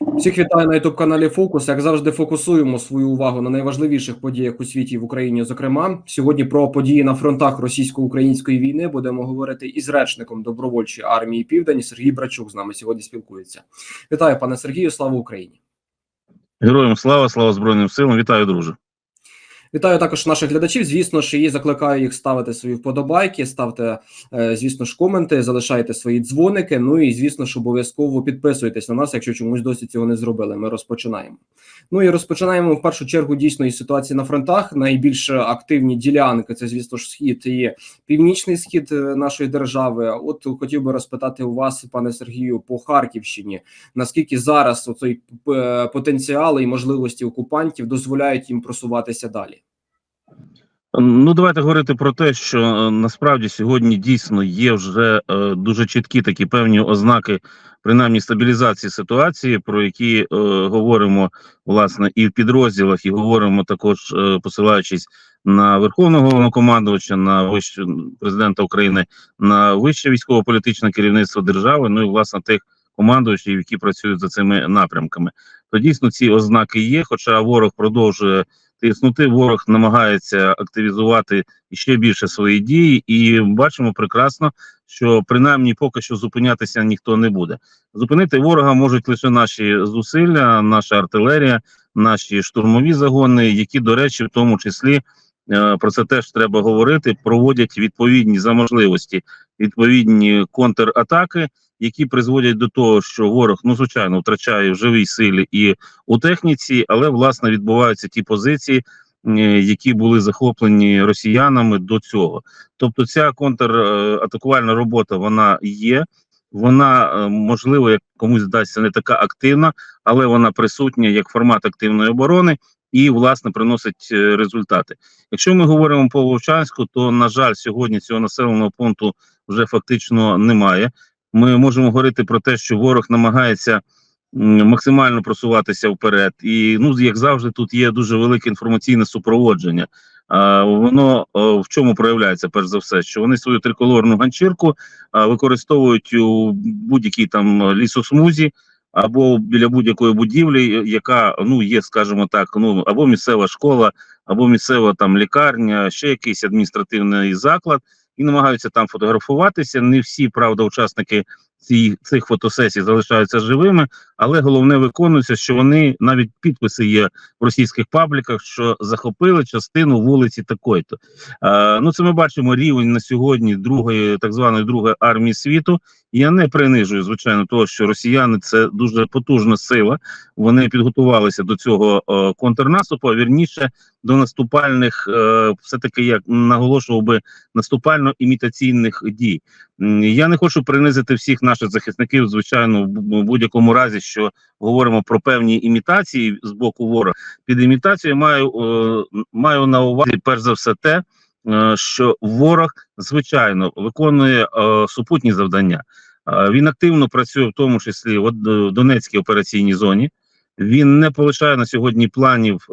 Всіх вітаю на youtube каналі Фокус. Як завжди, фокусуємо свою увагу на найважливіших подіях у світі і в Україні. Зокрема, сьогодні про події на фронтах російсько-української війни будемо говорити із речником добровольчої армії Південь Сергій Брачук. З нами сьогодні спілкується. Вітаю, пане Сергію. Слава Україні! Героям слава, слава Збройним силам. Вітаю, друже. Вітаю також наших глядачів. Звісно ж, і закликаю їх ставити свої вподобайки, ставте, е, звісно ж, коменти, залишайте свої дзвоники. Ну і звісно ж, обов'язково підписуйтесь на нас, якщо чомусь досі цього не зробили. Ми розпочинаємо. Ну і розпочинаємо в першу чергу дійсно із ситуації на фронтах. Найбільш активні ділянки це, звісно ж, схід і північний схід е, нашої держави. От хотів би розпитати у вас, пане Сергію, по Харківщині. Наскільки зараз оцей е, потенціал і можливості окупантів дозволяють їм просуватися далі? Ну, давайте говорити про те, що е, насправді сьогодні дійсно є вже е, дуже чіткі такі певні ознаки, принаймні стабілізації ситуації, про які е, говоримо власне і в підрозділах, і говоримо також е, посилаючись на верховного головнокомандувача, на вище президента України, на вище військово-політичне керівництво держави. Ну і власне тих командувачів, які працюють за цими напрямками. То дійсно ці ознаки є. Хоча ворог продовжує тиснути. Ворог намагається активізувати ще більше свої дії, і бачимо прекрасно, що принаймні поки що зупинятися ніхто не буде. Зупинити ворога можуть лише наші зусилля, наша артилерія, наші штурмові загони, які, до речі, в тому числі. е, Про це теж треба говорити. Проводять відповідні за можливості відповідні контратаки, які призводять до того, що ворог ну звичайно втрачає в живій силі і у техніці, але власне відбуваються ті позиції, які були захоплені росіянами до цього. Тобто, ця контратакувальна робота вона є. Вона е, можливо, як комусь здасться не така активна, але вона присутня як формат активної оборони і власне приносить е, результати. Якщо ми говоримо по Вовчанську, то на жаль, сьогодні цього населеного пункту вже фактично немає. Ми можемо говорити про те, що ворог намагається максимально просуватися вперед, і ну як завжди, тут є дуже велике інформаційне супроводження. А, воно о, в чому проявляється перш за все, що вони свою триколорну ганчірку використовують у будь-якій там лісосмузі або біля будь-якої будівлі, яка ну є, скажімо так, ну або місцева школа, або місцева там лікарня, ще якийсь адміністративний заклад, і намагаються там фотографуватися. Не всі правда, учасники цих фотосесій залишаються живими, але головне виконується, що вони навіть підписи є в російських пабліках, що захопили частину вулиці такої-то. Е, ну це ми бачимо рівень на сьогодні другої, так званої другої армії світу. Я не принижую, звичайно, того, що росіяни це дуже потужна сила. Вони підготувалися до цього е, контрнаступу, а вірніше до наступальних, е, все таки як наголошував би наступально-імітаційних дій. Я не хочу принизити всіх наших захисників, звичайно, в будь-якому разі, що говоримо про певні імітації з боку ворога. Під імітацією маю, е, маю на увазі перш за все те, е, що ворог звичайно виконує е, супутні завдання. Він активно працює в тому числі в Донецькій операційній зоні. Він не полишає на сьогодні планів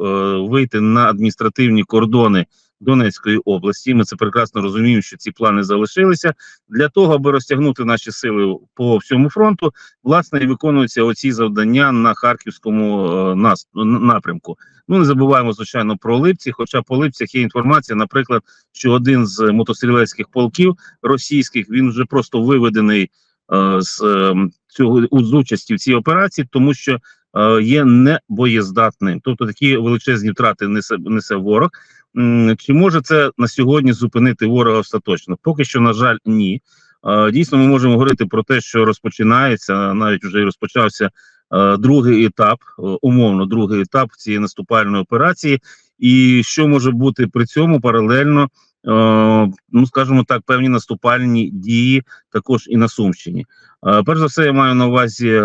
вийти на адміністративні кордони Донецької області. Ми це прекрасно розуміємо, що ці плани залишилися для того, аби розтягнути наші сили по всьому фронту. Власне і виконуються оці завдання на харківському е, нас, напрямку. Ну не забуваємо звичайно про липці. Хоча по липцях є інформація, наприклад, що один з мотострілецьких полків російських він вже просто виведений е, з е, цього з участі в цій операції, тому що е, є небоєздатним. Тобто такі величезні втрати несе несе ворог. Чи може це на сьогодні зупинити ворога остаточно? Поки що, на жаль, ні. Дійсно, ми можемо говорити про те, що розпочинається, навіть вже розпочався другий етап, е, умовно, другий етап цієї наступальної операції. І що може бути при цьому паралельно, е, ну скажімо так, певні наступальні дії також і на Сумщині. Перш за все, я маю на увазі е,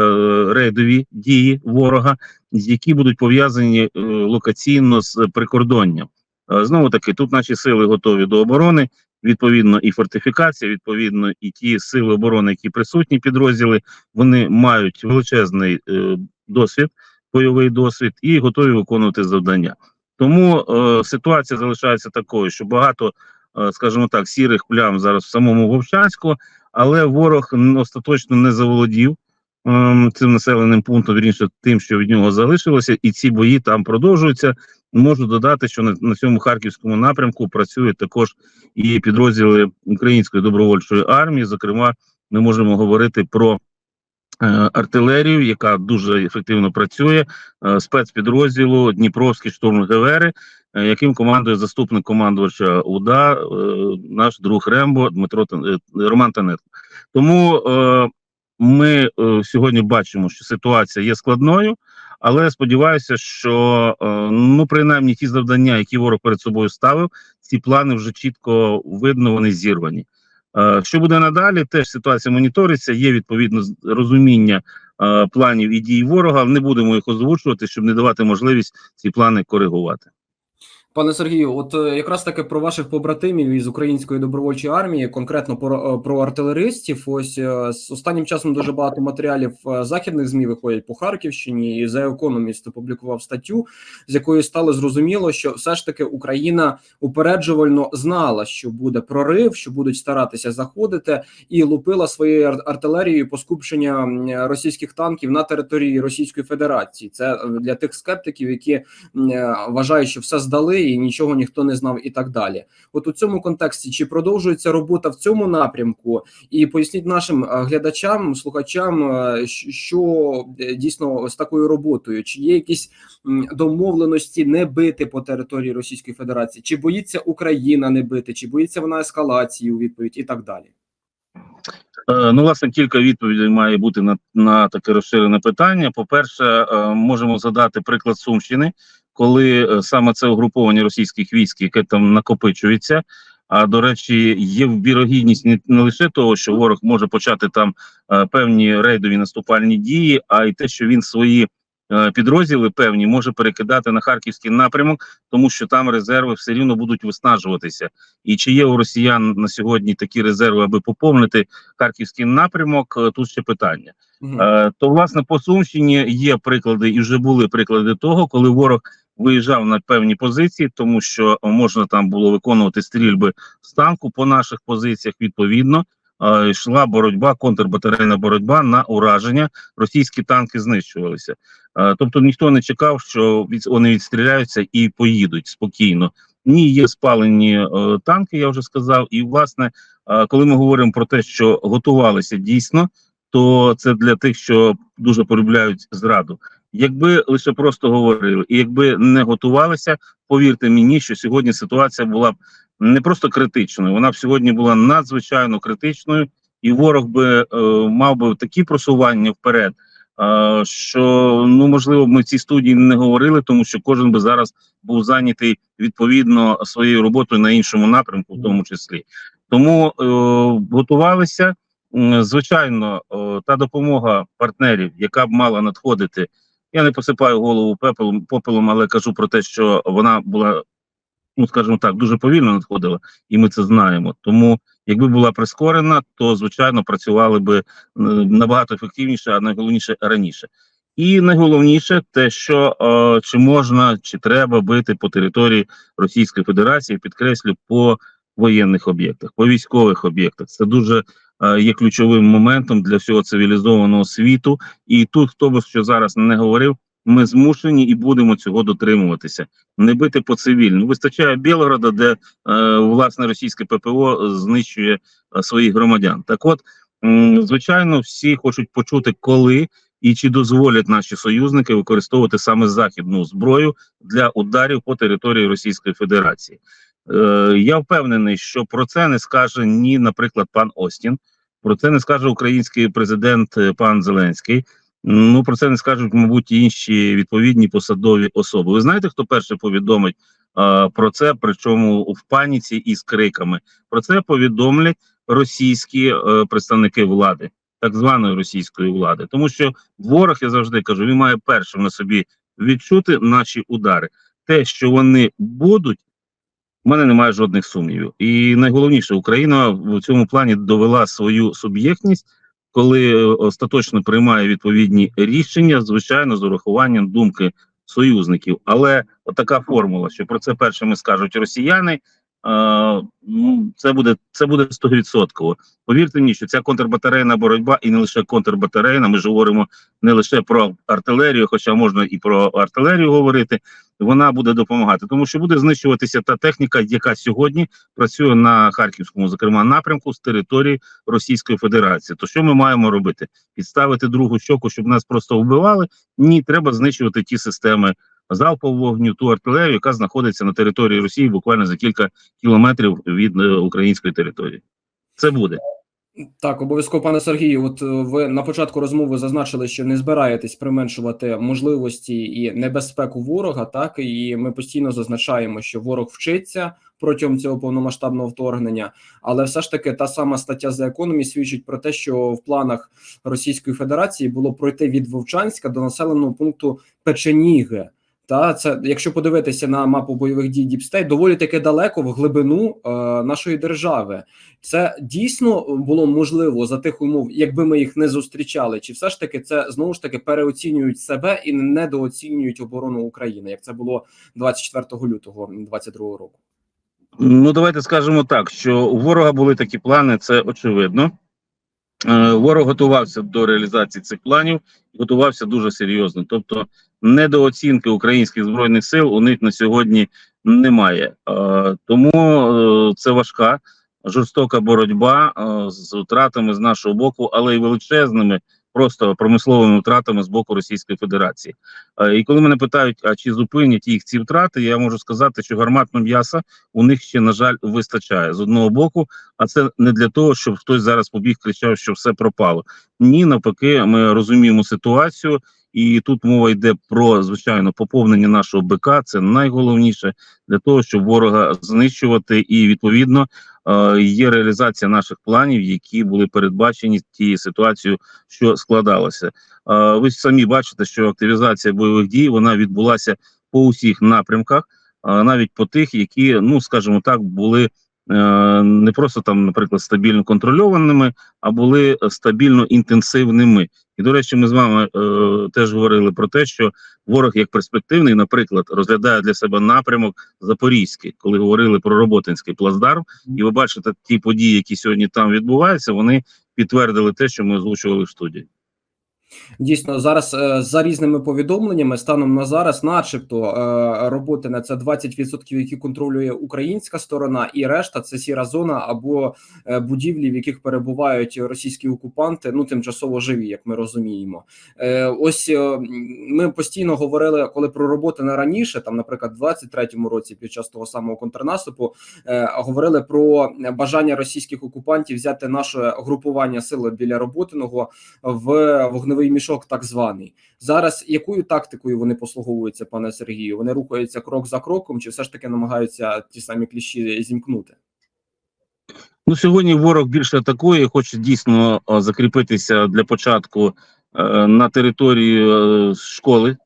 рейдові дії ворога, які будуть пов'язані локаційно з прикордонням. Е, Знову таки, тут наші сили готові до оборони. Відповідно, і фортифікація, відповідно, і ті сили оборони, які присутні підрозділи, вони мають величезний е, досвід, бойовий досвід, і готові виконувати завдання. Тому е, ситуація залишається такою, що багато, е, скажімо так, сірих плям зараз в самому Вовчанську, але ворог остаточно не заволодів ем, цим населеним пунктом, вірніше тим, що від нього залишилося, і ці бої там продовжуються. Можу додати, що на, на цьому харківському напрямку працюють також і підрозділи української добровольчої армії. Зокрема, ми можемо говорити про е, артилерію, яка дуже ефективно працює, е, спецпідрозділу Дніпровські штурм-гевери, е, яким командує заступник командувача УДА, наш друг Рембо Дмитро Роман Танетко. Тому ми сьогодні бачимо, що ситуація є складною, але сподіваюся, що е, ну принаймні ті завдання, які ворог перед собою ставив, ці плани вже чітко видно, вони зірвані. Е, Що буде надалі? Теж ситуація моніториться. Є відповідно розуміння е, планів і дій ворога. Не будемо їх озвучувати, щоб не давати можливість ці плани коригувати. Пане Сергію, от е, якраз таки про ваших побратимів із української добровольчої армії, конкретно про, е, про артилеристів. Ось е, з останнім часом дуже багато матеріалів західних змі виходять по Харківщині. І The Economist опублікував статтю, з якої стало зрозуміло, що все ж таки Україна упереджувально знала, що буде прорив, що будуть старатися заходити, і лупила своєю артилерією по скупчення російських танків на території Російської Федерації. Це для тих скептиків, які вважають, що все здали і нічого ніхто не знав, і так далі. От у цьому контексті чи продовжується робота в цьому напрямку? І поясніть нашим е, глядачам, слухачам, е, що е, дійсно з такою роботою, чи є якісь домовленості не бити по території Російської Федерації, чи боїться Україна не бити, чи боїться вона ескалації у відповідь, і так далі. Ну, власне, кілька відповідей має бути на, на таке розширене питання. По-перше, е, можемо задати приклад Сумщини, коли е, саме це угруповання російських військ, яке там накопичується. А до речі, є вірогідність не, лише того, що ворог може почати там е, певні рейдові наступальні дії, а й те, що він свої е, підрозділи певні може перекидати на харківський напрямок, тому що там резерви все рівно будуть виснажуватися. І чи є у росіян на сьогодні такі резерви, аби поповнити харківський напрямок? Тут ще питання. Е, то власне по Сумщині є приклади, і вже були приклади того, коли ворог виїжджав на певні позиції, тому що можна там було виконувати стрільби з танку по наших позиціях. Відповідно, е, йшла боротьба, контрбатарейна боротьба на ураження. Російські танки знищувалися. Е, тобто ніхто не чекав, що від, вони відстріляються і поїдуть спокійно. Ні, є спалені е, танки, я вже сказав. І власне, е, коли ми говоримо про те, що готувалися дійсно то це для тих, що дуже полюбляють зраду. Якби лише просто говорили, і якби не готувалися, повірте мені, що сьогодні ситуація була б не просто критичною, вона б сьогодні була надзвичайно критичною, і ворог би е, мав би такі просування вперед, е, що ну можливо б ми в цій студії не говорили, тому що кожен би зараз був зайнятий відповідно своєю роботою на іншому напрямку, в тому числі. Тому е, готувалися. Звичайно, та допомога партнерів, яка б мала надходити, я не посипаю голову пепелом попелом, але кажу про те, що вона була, ну скажімо так, дуже повільно надходила, і ми це знаємо. Тому, якби була прискорена, то звичайно працювали би е, набагато ефективніше, а найголовніше раніше. І найголовніше те, що е, чи можна, чи треба бити по території Російської Федерації, підкреслю, по воєнних об'єктах, по військових об'єктах. Це дуже е, є ключовим моментом для всього цивілізованого світу. І тут, хто би що зараз не говорив, ми змушені і будемо цього дотримуватися. Не бити по цивільну. Вистачає Білгорода, де е, власне російське ППО знищує е, своїх громадян. Так, от м, звичайно, всі хочуть почути, коли і чи дозволять наші союзники використовувати саме західну зброю для ударів по території Російської Федерації. Е, я впевнений, що про це не скаже ні, наприклад, пан Остін, про це не скаже український президент е, пан Зеленський. Ну про це не скажуть, мабуть, інші відповідні посадові особи. Ви знаєте, хто перше повідомить е, про це? Причому в паніці і з криками про це повідомлять російські е, представники влади, так званої російської влади, тому що ворог, я завжди кажу, він має першим на собі відчути наші удари. Те, що вони будуть. Мене немає жодних сумнівів. І найголовніше, Україна в цьому плані довела свою суб'єктність, коли е, остаточно приймає відповідні рішення, звичайно, з урахуванням думки союзників. Але така формула, що про це першими скажуть росіяни, це буде це буде 100%. Повірте мені, що ця контрбатарейна боротьба і не лише контрбатарейна. Ми ж говоримо не лише про артилерію, хоча можна і про артилерію говорити. Вона буде допомагати, тому що буде знищуватися та техніка, яка сьогодні працює на харківському, зокрема напрямку з території Російської Федерації. То що ми маємо робити? Підставити другу щоку, щоб нас просто вбивали? Ні, треба знищувати ті системи залпового вогню, ту артилерію, яка знаходиться на території Росії буквально за кілька кілометрів від е, української території. Це буде. Так, обов'язково, пане Сергію. От е, ви на початку розмови зазначили, що не збираєтесь применшувати можливості і небезпеку ворога. Так і ми постійно зазначаємо, що ворог вчиться протягом цього повномасштабного вторгнення. Але все ж таки, та сама стаття за економі свідчить про те, що в планах Російської Федерації було пройти від Вовчанська до населеного пункту Печеніги. Та це, якщо подивитися на мапу бойових дій Діпстей, доволі таки далеко в глибину е, нашої держави. Це дійсно було можливо за тих умов, якби ми їх не зустрічали, чи все ж таки це знову ж таки переоцінюють себе і недооцінюють оборону України, як це було 24 лютого 2022 року. Ну, давайте скажемо так, що у ворога були такі плани, це очевидно. Е, Ворог готувався до реалізації цих планів, готувався дуже серйозно. Тобто, недооцінки українських збройних сил у них на сьогодні немає. Е, Тому е, це важка, жорстока боротьба е, з втратами з нашого боку, але й величезними. Просто промисловими втратами з боку Російської Федерації. І коли мене питають, а чи зупинять їх ці втрати, я можу сказати, що гарматного м'яса у них ще, на жаль, вистачає з одного боку, а це не для того, щоб хтось зараз побіг кричав, що все пропало. Ні, навпаки, ми розуміємо ситуацію, і тут мова йде про звичайно поповнення нашого БК. Це найголовніше для того, щоб ворога знищувати, і відповідно е, є реалізація наших планів, які були передбачені тією ситуацією, що складалося. Е, ви самі бачите, що активізація бойових дій вона відбулася по усіх напрямках, е, навіть по тих, які, ну скажімо так, були не просто там, наприклад, стабільно контрольованими, а були стабільно інтенсивними. І до речі, ми з вами е, теж говорили про те, що ворог як перспективний, наприклад, розглядає для себе напрямок Запорізький, коли говорили про Роботинський плацдарм, і ви бачите ті події, які сьогодні там відбуваються, вони підтвердили те, що ми озвучували в студії. Дійсно, зараз е, за різними повідомленнями, станом на зараз, начебто, е, роботи на це 20%, які контролює українська сторона, і решта це сіра зона або е, будівлі, в яких перебувають російські окупанти, ну тимчасово живі, як ми розуміємо. Ось ми постійно говорили, коли про роботи на раніше, там, наприклад, в 23-му році, під час того самого контрнаступу, говорили про бажання російських окупантів взяти наше групування сили біля роботиного в вогневий мішок, так званий. Зараз якою тактикою вони послуговуються, пане Сергію? Вони рухаються крок за кроком, чи все ж таки намагаються ті самі кліщі зімкнути? Ну, сьогодні ворог більше атакує, хоче дійсно е, закріпитися для початку е, на території е, школи,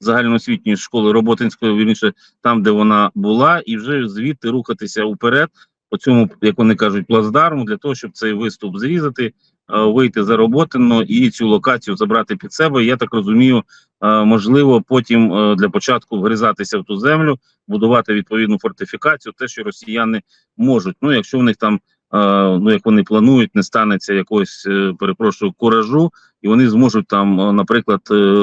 загальноосвітньої школи Роботинської, вірніше, там, де вона була, і вже звідти рухатися вперед, по цьому, як вони кажуть, плацдарму, для того, щоб цей виступ зрізати, е, вийти за Роботино і цю локацію забрати під себе. Я так розумію, е, можливо, потім е, для початку вгризатися в ту землю, будувати відповідну фортифікацію, те, що росіяни можуть. Ну, якщо в них там ну як вони планують, не станеться якогось, перепрошую, куражу, і вони зможуть там, наприклад,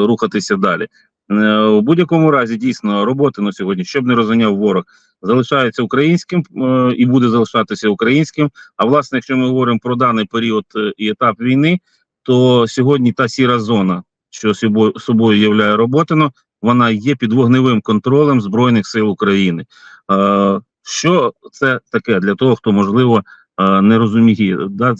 рухатися далі. Е, У будь-якому разі дійсно роботи на сьогодні, щоб не розганяв ворог, залишається українським е, і буде залишатися українським. А власне, якщо ми говоримо про даний період е, і етап війни, то сьогодні та сіра зона, що собою, являє роботино, вона є під вогневим контролем збройних сил України. Що це таке для того, хто можливо не розуміє да,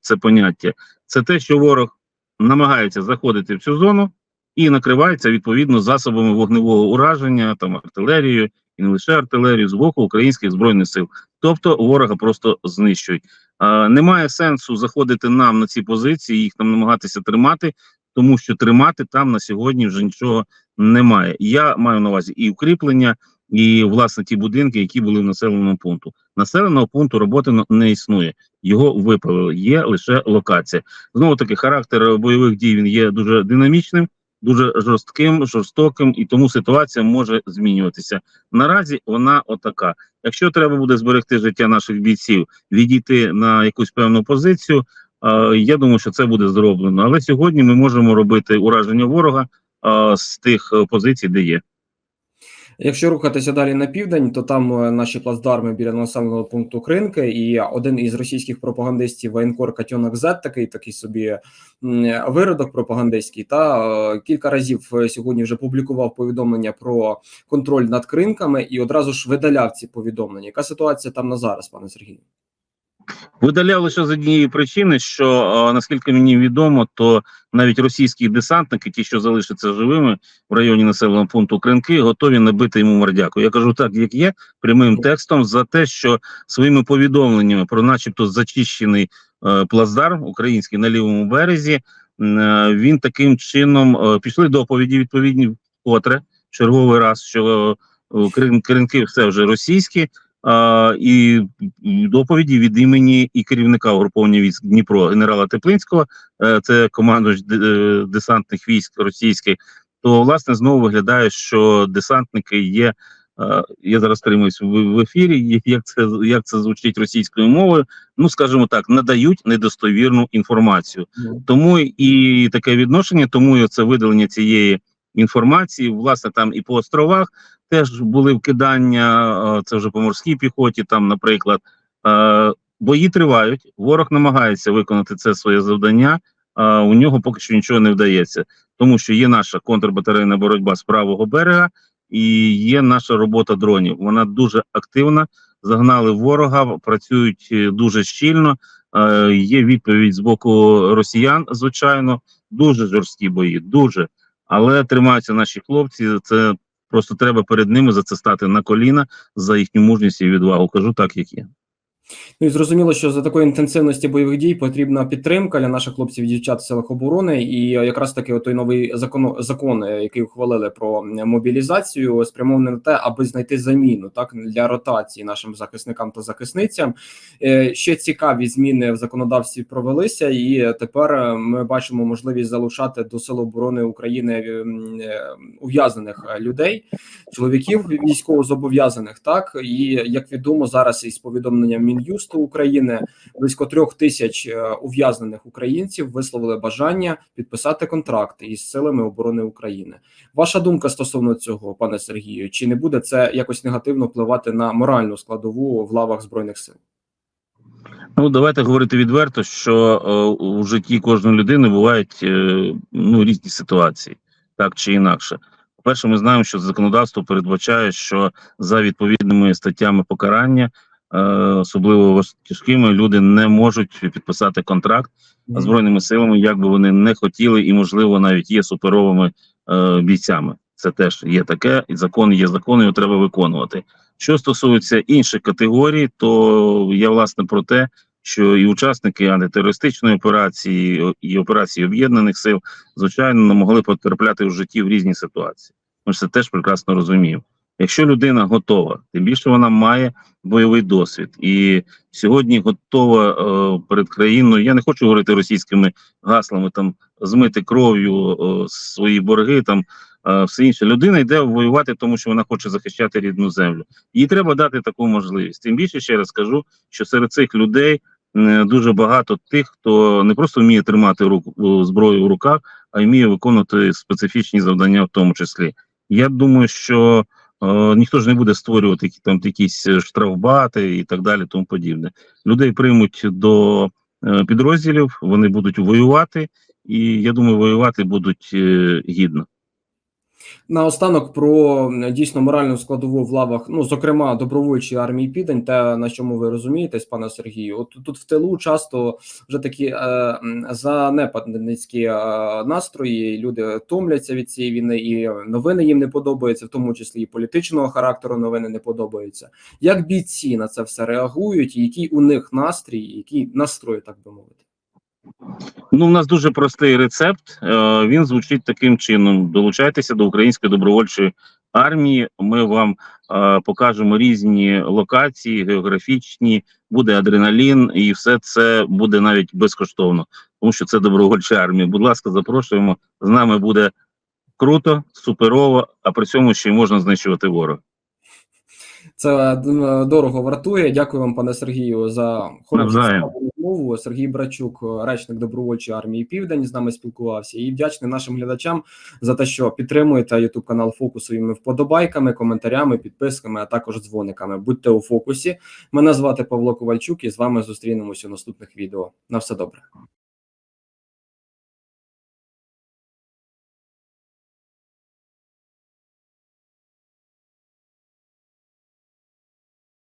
це поняття? Це те, що ворог намагається заходити в цю зону і накривається відповідно засобами вогневого ураження, там артилерією і не лише артилерією з боку українських збройних сил. Тобто ворога просто знищують. Е, немає сенсу заходити нам на ці позиції, їх там намагатися тримати, тому що тримати там на сьогодні вже нічого немає. Я маю на увазі і укріплення, і власне ті будинки, які були в населеному пункту. Населеного пункту роботи не існує. Його виправили. Є лише локація. Знову таки, характер бойових дій він є дуже динамічним. Дуже жорстким, жорстоким, і тому ситуація може змінюватися. Наразі вона отака. Якщо треба буде зберегти життя наших бійців, відійти на якусь певну позицію, я думаю, що це буде зроблено. Але сьогодні ми можемо робити ураження ворога з тих е, позицій, де є. Якщо рухатися далі на південь, то там е, наші плацдарми біля населеного пункту Кринки, і один із російських пропагандистів воєнкор Катьонок Зет, такий такий собі виродок пропагандистський, та е, кілька разів е, сьогодні вже публікував повідомлення про контроль над кринками і одразу ж видаляв ці повідомлення. Яка ситуація там на зараз, пане Сергію? Видаляв лише з однієї причини, що е, наскільки мені відомо, то навіть російські десантники, ті, що залишаться живими в районі населеного пункту Кринки, готові набити йому мордяку. Я кажу так, як є, прямим текстом за те, що своїми повідомленнями про, начебто, зачищений е, плацдарм український на лівому березі, е, він таким чином е, пішли доповіді відповідні вкотре черговий раз, що е, Кринки все вже російські. А, і доповіді від імені і керівника угруповання військ Дніпро генерала Теплинського, е, це командувач е, десантних військ російських. То власне знову виглядає, що десантники є. е, Я зараз тримуюсь в, в ефірі. Як це як це звучить російською мовою? Ну скажімо так, надають недостовірну інформацію. Тому і таке відношення, тому і це видалення цієї інформації. Власне, там і по островах теж були вкидання. е, Це вже по морській піхоті. Там, наприклад, е, бої тривають. Ворог намагається виконати це своє завдання. а У нього поки що нічого не вдається, тому що є наша контрбатарейна боротьба з правого берега, і є наша робота дронів. Вона дуже активна. Загнали ворога, працюють е, дуже щільно. Е, Є відповідь з боку росіян, звичайно, дуже жорсткі бої, дуже. Але тримаються наші хлопці. Це просто треба перед ними за це стати на коліна за їхню мужність і відвагу. Кажу так, як є. Ну і зрозуміло, що за такої інтенсивності бойових дій потрібна підтримка для наших хлопців і дівчат в силах оборони. І якраз таки той новий закон, закон, е, який ухвалили про мобілізацію, спрямований на те, аби знайти заміну так для ротації нашим захисникам та захисницям. Е, Ще цікаві зміни в законодавстві провелися, і тепер е, ми бачимо можливість залучати до Сил оборони України ув'язнених людей, чоловіків військовозобов'язаних. Так і як відомо, зараз із повідомленням Мін'юсту України близько трьох тисяч е, ув'язнених українців висловили бажання підписати контракти із силами оборони України. Ваша думка стосовно цього, пане Сергію, чи не буде це якось негативно впливати на моральну складову в лавах збройних сил? Ну давайте говорити відверто, що е, у житті кожної людини бувають е, ну різні ситуації, так чи інакше. По-перше, ми знаємо, що законодавство передбачає, що за відповідними статтями покарання, особливо важ- тяжкими, люди не можуть підписати контракт з збройними силами, як би вони не хотіли, і можливо навіть є суперовими е, бійцями. Це теж є таке, і закон є закон, його треба виконувати. Що стосується інших категорій, то я власне про те, що і учасники антитерористичної операції, і операції об'єднаних сил, звичайно, могли потрапляти в житті в різні ситуації. Ми ж це теж прекрасно розуміємо. Якщо людина готова, тим більше вона має бойовий досвід, і сьогодні готова е, перед країною. Я не хочу говорити російськими гаслами, там змити кров'ю е, свої борги, там е, все інше. Людина йде воювати, тому що вона хоче захищати рідну землю. Їй треба дати таку можливість. Тим більше ще раз кажу, що серед цих людей е, дуже багато тих, хто не просто вміє тримати руку е, зброю в руках, а вміє виконувати специфічні завдання, в тому числі. Я думаю, що ніхто ж не буде створювати там якісь е, штрафбати і так далі, тому подібне. Людей приймуть до е, підрозділів, вони будуть воювати, і я думаю, воювати будуть е, гідно. Наостанок про дійсно моральну складову в лавах, ну зокрема добровольчої армії Південь, те на чому ви розумієтесь, пане Сергію. От тут в тилу часто вже такі е, занепадницькі е, настрої. Люди томляться від цієї війни, і новини їм не подобаються, в тому числі і політичного характеру новини не подобаються. Як бійці на це все реагують? і Який у них настрій, який настрой, так би мовити? Ну, у нас дуже простий рецепт. Е, він звучить таким чином: долучайтеся до української добровольчої армії. Ми вам е, покажемо різні локації, географічні, буде адреналін, і все це буде навіть безкоштовно, тому що це добровольча армія. Будь ласка, запрошуємо. З нами буде круто, суперово, а при цьому ще й можна знищувати ворога. Це е, дорого вартує. Дякую вам, пане Сергію, за цікаву розмову. Сергій Брачук, речник добровольчої армії Південь, з нами спілкувався. І вдячний нашим глядачам за те, що підтримуєте Ютуб канал Фокус своїми вподобайками, коментарями, підписками, а також дзвониками. Будьте у фокусі. Мене звати Павло Ковальчук, і з вами зустрінемося у наступних відео. На все добре.